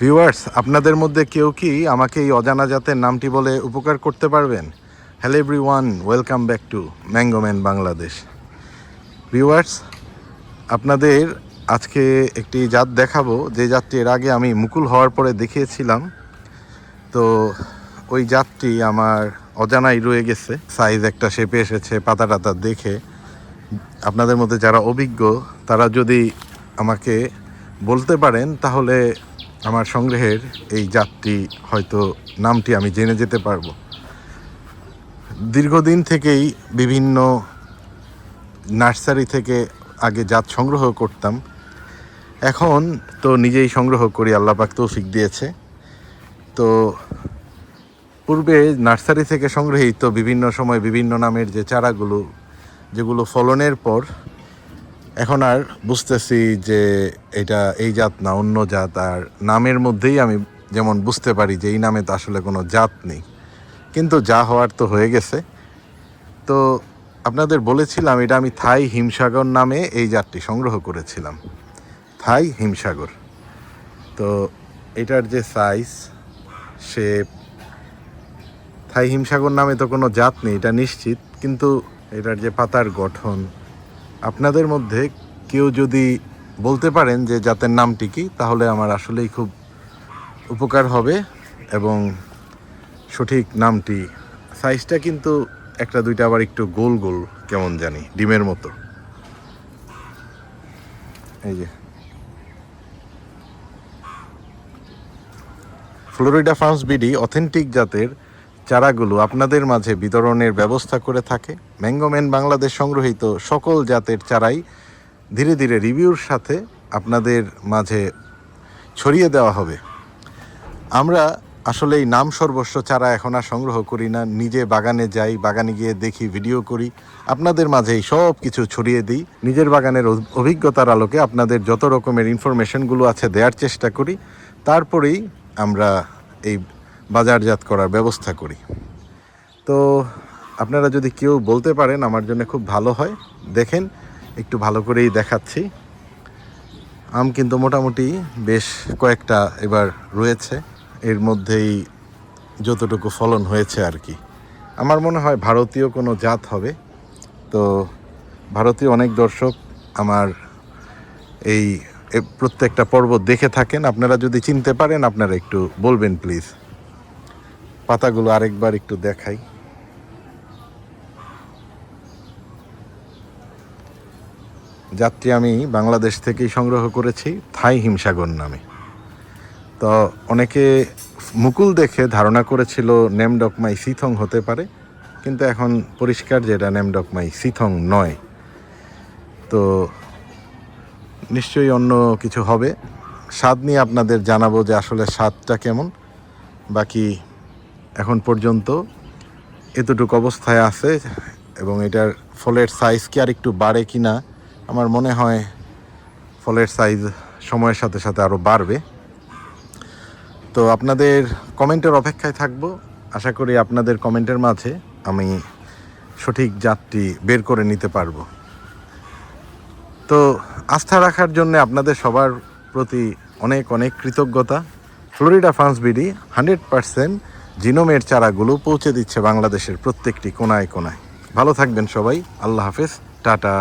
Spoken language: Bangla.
ভিউয়ার্স, আপনাদের মধ্যে কেউ কি আমাকে এই অজানা জাতের নামটি বলে উপকার করতে পারবেন? Hello everyone welcome back to mango man Bangladesh viewers, আপনাদের আজকে একটি জাত দেখাবো। যে জাতটি এর আগে আমি মুকুল হওয়ার পরে দেখিয়েছিলাম। তো ওই জাতটি আমার অজানাই রয়ে গেছে। সাইজ একটা শেপে এসেছে, পাতা টাতা দেখে। আপনাদের মধ্যে যারা অভিজ্ঞ, তারা যদি আমাকে বলতে পারেন, তাহলে আমার সংগ্রহের এই জাতটি হয়তো নামটি আমি জেনে যেতে পারব। দীর্ঘদিন থেকেই বিভিন্ন নার্সারি থেকে আগে জাত সংগ্রহ করতাম। এখন তো নিজেই সংগ্রহ করি, আল্লাপাক তৌফিক দিয়েছে। তো পূর্বে নার্সারি থেকে সংগৃহীত বিভিন্ন সময় বিভিন্ন নামের যে চারাগুলো, যেগুলো ফলনের পর এখন আর বুঝতেছি যে এটা এই জাত না, অন্য জাত। আর নামের মধ্যেই আমি যেমন বুঝতে পারি যে এই নামে তো আসলে কোনো জাত নেই। কিন্তু যা হওয়ার তো হয়ে গেছে। তো আপনাদের বলেছিলাম, এটা আমি থাই হিমসাগর নামে এই জাতটি সংগ্রহ করেছিলাম। থাই হিমসাগর। তো এটার যে সাইজ সে থাই হিমসাগর নামে তো কোনো জাত নেই, এটা নিশ্চিত। কিন্তু এটার যে পাতার গঠন আপনাদের মধ্যে কেউ যদি বলতে পারেন যে জাতের নামটি কি, তাহলে আমার আসলেই খুব উপকার হবে এবং সঠিক নামটি, সাইজটা কিন্তু একটা দুইটা আবার একটু গোল গোল কেমন জানি, ডিমের মতো। এই যে। ফ্লোরিডা ফার্মস বিডি অথেন্টিক জাতের চারাগুলো আপনাদের মাঝে বিতরণের ব্যবস্থা করে থাকে। ম্যাঙ্গোম্যান বাংলাদেশ সংগ্রহীত সকল জাতের চারাই ধীরে ধীরে রিভিউর সাথে আপনাদের মাঝে ছড়িয়ে দেওয়া হবে। আমরা আসলে এই নাম সর্বস্ব চারা এখন আর সংগ্রহ করি না। নিজে বাগানে যাই, বাগানে গিয়ে দেখি, ভিডিও করি। আপনাদের মাঝে এই সব কিছু ছড়িয়ে দিই। নিজের বাগানের অভিজ্ঞতার আলোকে আপনাদের যত রকমের ইনফরমেশনগুলো আছে দেওয়ার চেষ্টা করি। তারপরেই আমরা এই বাজারজাত করার ব্যবস্থা করি। তো আপনারা যদি কেউ বলতে পারেন আমার জন্য খুব ভালো হয়, দেখেন, একটু ভালো করেই দেখাচ্ছি। আম কিন্তু মোটামুটি বেশ কয়েকটা এবার রয়েছে, এর মধ্যেই যতটুকু ফলন হয়েছে আর কি। আমার মনে হয় ভারতীয় কোনো জাত হবে। তো ভারতীয় অনেক দর্শক আমার এই প্রত্যেকটা পর্ব দেখে থাকেন। আপনারা যদি চিনতে পারেন, আপনারা একটু বলবেন, প্লিজ। পাতাগুলো আরেকবার একটু দেখাই। যাত্রী আমি বাংলাদেশ থেকেই সংগ্রহ করেছি থাই হিমসাগর নামে। তো অনেকে মুকুল দেখে ধারণা করেছিল নেমডকমাই সিথং হতে পারে, কিন্তু এখন পরিষ্কার যেটা নেমডকমাই সিথং নয়। তো নিশ্চয়ই অন্য কিছু হবে। স্বাদ নিয়ে আপনাদের জানাব যে আসলে স্বাদটা কেমন, বাকি এখন পর্যন্ত এতটুকু অবস্থায় আছে এবং এটার ফলের সাইজ কি আর একটু বাড়ে কি না, আমার মনে হয় ফলের সাইজ সময়ের সাথে সাথে আরও বাড়বে। তো আপনাদের কমেন্টের অপেক্ষায় থাকব। আশা করি আপনাদের কমেন্টের মাঝে আমি সঠিক জাতটি বের করে নিতে পারব। তো আস্থা রাখার জন্য আপনাদের সবার প্রতি অনেক অনেক কৃতজ্ঞতা। Florida farms BD hundred percent জিনোমের চারাগুলো পৌঁছে দিচ্ছে বাংলাদেশের প্রত্যেকটি কোনায় কোনায়। ভালো থাকবেন সবাই আল্লাহ হাফেজ টাটা।